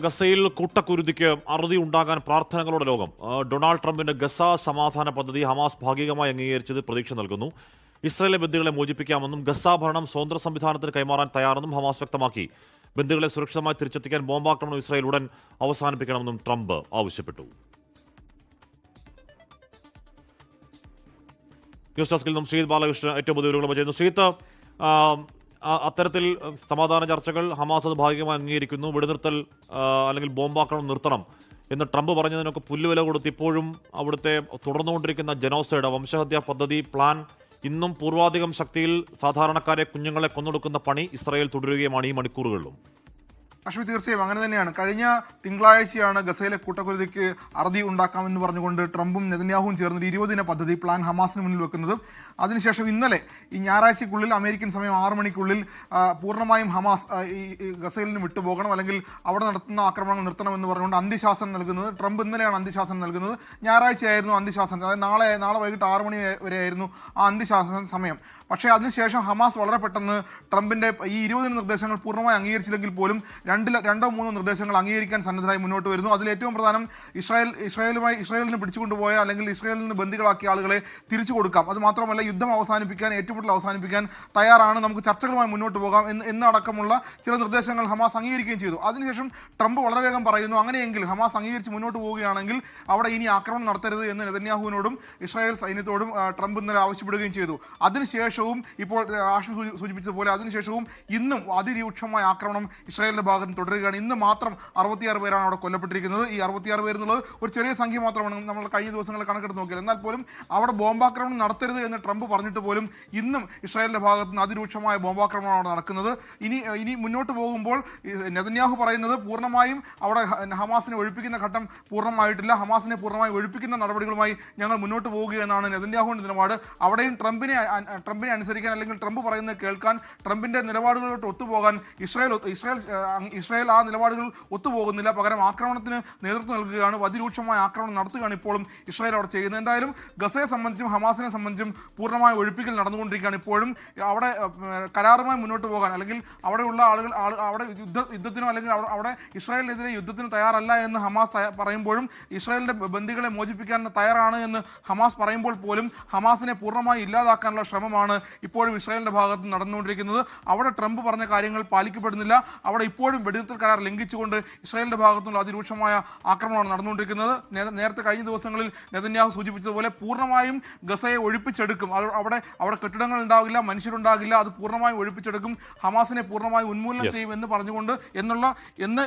ഗസയിൽ കൂട്ടക്കുരുതിക്ക് അറുതി ഉണ്ടാകാൻ പ്രാർത്ഥനകളുടെ ലോകം. ഡൊണാൾഡ് ട്രംപിന്റെ ഗസ സമാധാന പദ്ധതി ഹമാസ് ഭാഗികമായി അംഗീകരിച്ചത് പ്രതീക്ഷ നൽകുന്നു. ഇസ്രായേലിലെ ബന്ധുക്കളെ മോചിപ്പിക്കാമെന്നും ഗസ ഭരണം സ്വതന്ത്ര സംവിധാനത്തിന് കൈമാറാൻ തയ്യാറെന്നും ഹമാസ് വ്യക്തമാക്കി. ബന്ധുക്കളെ സുരക്ഷിതമായി തിരിച്ചെത്തിക്കാൻ ബോംബാക്രമണം ഇസ്രായേൽ ഉടൻ അവസാനിപ്പിക്കണമെന്നും ട്രംപ് ആവശ്യപ്പെട്ടു. ന്യൂസ് ഡെസ്കിൽ നിന്നും ശ്രീത് ബാലകൃഷ്ണൻ ഏറ്റവും പുതിയ വിവരങ്ങളും ചെയ്യുന്നു ശ്രീത്ത് അത്തരത്തിൽ സമാധാന ചർച്ചകൾ ഹമാസ് അത് ഭാഗികമായി അംഗീകരിക്കുന്നു. വെടിനിർത്തൽ അല്ലെങ്കിൽ ബോംബാക്രമണം നിർത്തണം എന്ന് ട്രംപ് പറഞ്ഞതിനൊക്കെ പുല്ലുവില കൊടുത്ത് ഇപ്പോഴും അവിടുത്തെ തുടർന്നുകൊണ്ടിരിക്കുന്ന ജനോസൈഡ് വംശഹത്യാ പദ്ധതി പ്ലാൻ ഇന്നും പൂർവാധികം ശക്തിയിൽ സാധാരണക്കാരെ കുഞ്ഞുങ്ങളെ കൊന്നൊടുക്കുന്ന പണി ഇസ്രായേൽ തുടരുകയുമാണ് ഈ മണിക്കൂറുകളിലും. അശ്വതി തീർച്ചയായും അങ്ങനെ തന്നെയാണ്. കഴിഞ്ഞ തിങ്കളാഴ്ചയാണ് ഗസയിലെ കൂട്ടക്കുരുതിക്ക് അറുതി ഉണ്ടാക്കാമെന്ന് പറഞ്ഞുകൊണ്ട് ട്രംപും നെതന്യാഹുവും ചേർന്ന് ഒരു ഇരുപതിന പദ്ധതി പ്ലാൻ ഹമാസിന് മുന്നിൽ വെക്കുന്നത്. അതിനുശേഷം ഇന്നലെ ഈ ഞായറാഴ്ചയ്ക്കുള്ളിൽ അമേരിക്കൻ സമയം ആറു മണിക്കുള്ളിൽ പൂർണമായും ഹമാസ് ഈ ഗസയിൽ നിന്ന് വിട്ടുപോകണം അല്ലെങ്കിൽ അവിടെ നടത്തുന്ന ആക്രമണങ്ങൾ നിർത്തണമെന്ന് പറഞ്ഞുകൊണ്ട് അന്ത്യശാസനം നൽകുന്നത് ട്രംപ് ഇന്നലെയാണ് അന്ത്യശാസനം നൽകുന്നത്. ഞായറാഴ്ചയായിരുന്നു അന്ത്യശാസനം അതായത് നാളെ നാളെ വൈകിട്ട് ആറു മണി വരെ ആയിരുന്നു ആ അന്ത്യശാസന സമയം. പക്ഷേ അതിനുശേഷം ഹമാസ് വളരെ പെട്ടെന്ന് ട്രംപിന്റെ ഈ ഇരുപതിന് നിർദ്ദേശങ്ങൾ പൂർണമായി അംഗീകരിച്ചില്ലെങ്കിൽ പോലും രണ്ടില രണ്ടോ മൂന്നോ നിർദ്ദേശങ്ങൾ അംഗീകരിക്കാൻ സന്നദ്ധരായി മുന്നോട്ട് വരുന്നു. അതിൽ ഏറ്റവും പ്രധാനം ഇസ്രായേൽ ഇസ്രായേലുമായി ഇസ്രായേലിന് പിടിച്ചുകൊണ്ടുപോയ അല്ലെങ്കിൽ ഇസ്രായേലിൽ നിന്ന് ബന്ദികളാക്കിയ ആളുകളെ തിരിച്ചു കൊടുക്കാം. അത് മാത്രമല്ല യുദ്ധം അവസാനിപ്പിക്കാൻ ഏറ്റുമുട്ടൽ അവസാനിപ്പിക്കാൻ തയ്യാറാണ്. നമുക്ക് ചർച്ചകളുമായി മുന്നോട്ട് പോകാം എന്ന് എന്നടക്കമുള്ള ചില നിർദ്ദേശങ്ങൾ ഹമാസ് അംഗീകരിക്കുകയും ചെയ്തു. അതിനുശേഷം ട്രംപ് വളരെ വേഗം പറയുന്നു അങ്ങനെയെങ്കിൽ ഹമാസ് അംഗീകരിച്ച് മുന്നോട്ട് പോവുകയാണെങ്കിൽ അവിടെ ഇനി ആക്രമണം നടത്തരുത് എന്ന് നെതന്യാഹുവിനോടും ഇസ്രായേൽ സൈന്യത്തോടും ട്രംപ് ഇന്നലെ ആവശ്യപ്പെടുകയും ചെയ്തു. അതിനുശേഷവും ഇപ്പോൾ ആഷ്മി ആഷിം സൂചി- സൂചിപ്പിച്ചതുപോലെ അതിനുശേഷവും ഇന്നും അതിരൂക്ഷമായ ആക്രമണം ഇസ്രായേലിന്റെ ഭാഗത്ത് തുടരുകയാണ്. ഇന്ന് മാത്രം അറുപത്തിയാറ് പേരാണ് അവിടെ കൊല്ലപ്പെട്ടിരിക്കുന്നത്. ഈ അറുപത്തിയാറ് പേർ എന്നുള്ളത് ഒരു ചെറിയ സംഖ്യ മാത്രമാണ്. നമ്മൾ കഴിഞ്ഞ ദിവസങ്ങളിൽ കണക്കെടുത്ത് നോക്കിയത് എന്നാൽ പോലും അവിടെ ബോംബാക്രമണം നടത്തരുത് എന്ന് ട്രംപ് പറഞ്ഞിട്ട് പോലും ഇന്നും ഇസ്രായേലിന്റെ ഭാഗത്ത് നിന്ന് അതിരൂക്ഷമായ ബോംബാക്രമണം അവിടെ നടക്കുന്നത്. ഇനി ഇനി മുന്നോട്ട് പോകുമ്പോൾ നെതന്യാഹു പറയുന്നത് പൂർണമായും അവിടെ ഹമാസിനെ ഒഴിപ്പിക്കുന്ന ഘട്ടം പൂർണമായിട്ടില്ല. ഹമാസിനെ പൂർണമായി ഒഴിപ്പിക്കുന്ന നടപടികളുമായി ഞങ്ങൾ മുന്നോട്ട് പോകുക എന്നാണ് നെതന്യാഹുവിന്റെ നിലപാട്. അവിടെയും ട്രംപിനെ ട്രംപിനെ അനുസരിക്കാൻ അല്ലെങ്കിൽ ട്രംപ് പറയുന്നത് കേൾക്കാൻ ട്രംപിന്റെ നിലപാടുകളിലോട്ട് ഒത്തുപോകാൻ ഇസ്രായേൽ ഇസ്രായേൽ ഇസ്രായേൽ ആ നിലപാടുകൾ ഒത്തുപോകുന്നില്ല. പകരം ആക്രമണത്തിന് നേതൃത്വം നൽകുകയാണ്. അതിരൂക്ഷമായ ആക്രമണം നടത്തുകയാണ് ഇപ്പോഴും ഇസ്രായേൽ അവിടെ ചെയ്യുന്നത്. എന്തായാലും ഗസയെ സംബന്ധിച്ചും ഹമാസിനെ സംബന്ധിച്ചും പൂർണമായ ഒഴിപ്പിക്കൽ നടന്നുകൊണ്ടിരിക്കുകയാണ് ഇപ്പോഴും. അവിടെ കരാറുമായി മുന്നോട്ട് പോകാൻ അല്ലെങ്കിൽ അവിടെയുള്ള ആളുകൾ അവിടെ യുദ്ധ യുദ്ധത്തിനോ അല്ലെങ്കിൽ അവിടെ- ഇസ്രായേലിനെതിരെ യുദ്ധത്തിന് തയ്യാറല്ല എന്ന് ഹമാസ് പറയുമ്പോഴും ഇസ്രായേലിന്റെ ബന്ധികളെ മോചിപ്പിക്കാൻ തയ്യാറാണ് എന്ന് ഹമാസ് പറയുമ്പോൾ പോലും ഹമാസിനെ പൂർണമായി ഇല്ലാതാക്കാനുള്ള ശ്രമമാണ് ഇപ്പോഴും ഇസ്രായേലിന്റെ ഭാഗത്ത് നടന്നുകൊണ്ടിരിക്കുന്നത്. അവിടെ ട്രംപ് പറഞ്ഞ കാര്യങ്ങൾ പാലിക്കപ്പെടുന്നില്ല. അവിടെ ഇപ്പോഴും വെടിനിർത്തൽ കരാർ ലംഘിച്ചുകൊണ്ട് ഇസ്രായേലിന്റെ ഭാഗത്തുള്ള അതിരൂക്ഷമായ ആക്രമണമാണ് നടന്നുകൊണ്ടിരിക്കുന്നത്. നേരത്തെ കഴിഞ്ഞ ദിവസങ്ങളിൽ നെതന്യാഹു സൂചിപ്പിച്ചതുപോലെ പൂർണമായും ഗസയെ ഒഴിപ്പിച്ചെടുക്കും. അത് അവിടെ അവിടെ കെട്ടിടങ്ങൾ ഉണ്ടാകില്ല മനുഷ്യരുണ്ടാകില്ല അത് പൂർണമായും ഒഴിപ്പിച്ചെടുക്കും. ഹമാസിനെ പൂർണമായും ഉന്മൂലനം ചെയ്യും എന്ന് പറഞ്ഞുകൊണ്ട് എന്നുള്ള എന്ന്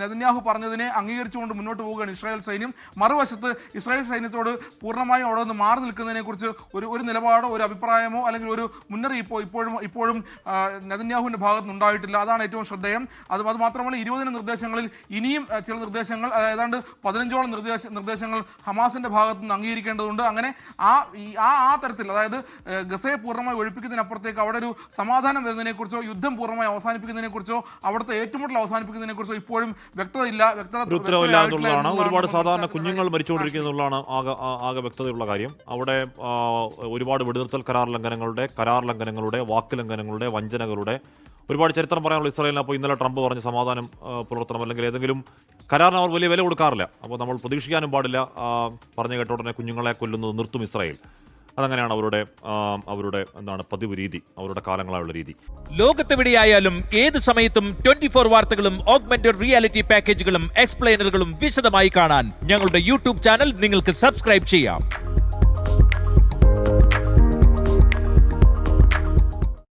നെതന്യാഹു പറഞ്ഞതിനെ അംഗീകരിച്ചുകൊണ്ട് മുന്നോട്ട് പോവുകയാണ് ഇസ്രായേൽ സൈന്യം. മറുവശത്ത് ഇസ്രായേൽ സൈന്യത്തോട് പൂർണമായും അവിടെ നിന്ന് മാറി നിൽക്കുന്നതിനെ കുറിച്ച് ഒരു ഒരു നിലപാടോ ഒരു അഭിപ്രായമോ അല്ലെങ്കിൽ ഒരു മുന്നറിയിപ്പോ ഇപ്പോഴും ഇപ്പോഴും നെതന്യാഹുവിന്റെ ഭാഗത്ത് നിന്ന് ഉണ്ടായിട്ടില്ല. അതാണ് ഏറ്റവും ശ്രദ്ധേയം. അത് അത് മാത്രമല്ല ഇരുപതിന് നിർദ്ദേശങ്ങളിൽ ഇനിയും ചില നിർദ്ദേശങ്ങൾ ഏതാണ്ട് പതിനഞ്ചോളം നിർദ്ദേശ നിർദ്ദേശങ്ങൾ ഹമാസിന്റെ ഭാഗത്ത് നിന്ന് അംഗീകരിക്കേണ്ടതുണ്ട്. അങ്ങനെ ആ ആ ആ തരത്തിൽ അതായത് ഗസയെ പൂർണമായി ഒഴിപ്പിക്കുന്നതിനപ്പുറത്തേക്ക് അവിടെ ഒരു സമാധാനം വരുന്നതിനെക്കുറിച്ചോ യുദ്ധം പൂർണമായി അവസാനിപ്പിക്കുന്നതിനെക്കുറിച്ചോ അവിടുത്തെ ഏറ്റുമുട്ടൽ അവസാനിപ്പിക്കുന്നതിനെക്കുറിച്ചോ ഇപ്പോഴും വ്യക്തതയില്ല. വ്യക്തത ഒരുപാട് സാധാരണ കുഞ്ഞുങ്ങൾ മരിച്ചുകൊണ്ടിരിക്കുന്നുള്ളതാണ് ആകെ ആകെ വ്യക്തതയുള്ള കാര്യം. അവിടെ ഒരുപാട് വെടിനിർത്തൽ കരാർ ലംഘനങ്ങളുടെ കരാർ ലംഘനങ്ങളുടെ വാക്ക് ലംഘനങ്ങളുടെ വഞ്ചനകളുടെ ഒരുപാട് ചരിത്രം പറയാനുള്ള ഇസ്രായേലിന്. അപ്പോൾ ഇന്നലെ ട്രംപ് പറഞ്ഞ സമാധാനം പുലർത്തണം അല്ലെങ്കിൽ ഏതെങ്കിലും കരാറിന് അവർ വലിയ വില കൊടുക്കാറില്ല. അപ്പോൾ നമ്മൾ പ്രതീക്ഷിക്കാനും പാടില്ല. പറഞ്ഞു കേട്ട ഉടനെ കുഞ്ഞുങ്ങളെ കൊല്ലുന്നത് നിർത്തും ഇസ്രായേൽ. അതങ്ങനെയാണ് അവരുടെ അവരുടെ എന്താണ് പതിവ് രീതി അവരുടെ കാലങ്ങളായുള്ള രീതി. ലോകത്തെവിടെയായാലും ഏത് സമയത്തും ട്വന്റി ഫോർ വാർത്തകളും ഓഗ്മെന്റഡ് റിയാലിറ്റി പാക്കേജുകളും എക്സ്പ്ലെയിനറുകളും വിശദമായി കാണാൻ ഞങ്ങളുടെ യൂട്യൂബ് ചാനൽ നിങ്ങൾക്ക് സബ്സ്ക്രൈബ് ചെയ്യാം.